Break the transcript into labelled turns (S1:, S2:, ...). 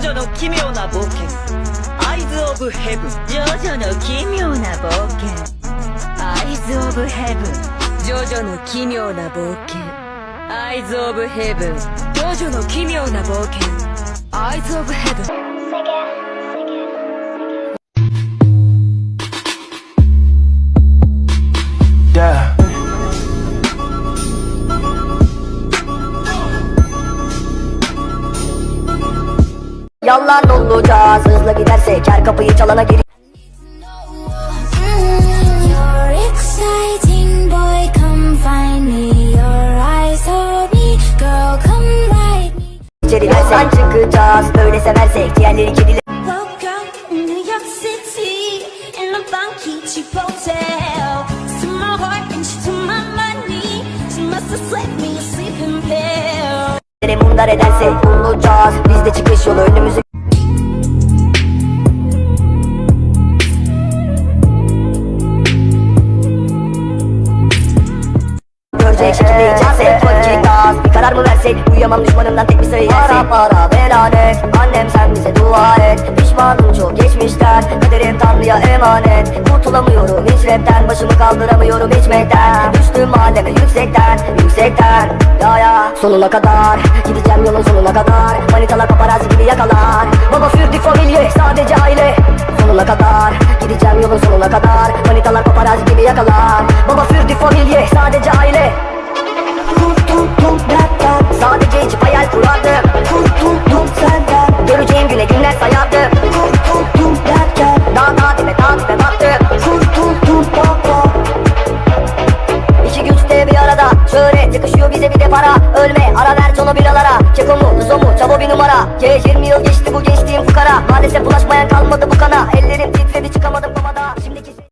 S1: ジョの奇妙な冒険。アイズ・オブ・ヘブンジョジョの奇妙な冒険。アイズ・オブ・ヘブンジョジョの奇妙な冒険。アイズ・オブ・ヘブンジョジョの奇妙な冒険。アイズ・オブ・ヘ
S2: ブン
S3: my heart and to my money. She must have slipped me a sleeping pill.
S4: Mundar edersek bulacağız Biz de çıkış yolu önümüzü Görecek şekilde içersek Fakir gaz Bir karar mı versek Uyuyamam düşmanımdan tek bir sayı Para para velanet Annem sen bize dua et Pişmanım çok geçmişten Kaderim tanrıya emanet Kurtulamıyorum hiç rapten Başımı kaldıramıyorum içmekten Düştüm mahalleme yüksekten Yüksekten Ya ya Sonuna kadar Gideceğim yolun sonuna kadar Manitalar paparazzi gibi yakalar Baba fürdük familye sadece aile Sonuna kadar Gideceğim yolun sonuna kadar Manitalar paparazzi gibi yakalar Baba fürdük familye sadece aile para Ölme ara ver tonu biralara. Keko mu Luzo mu Çavo bir numara. Ye 20 yıl geçti bu gençliğim fukara Maalesef bulaşmayan kalmadı bu kana. Ellerim titredi çıkamadım komada. Şimdiki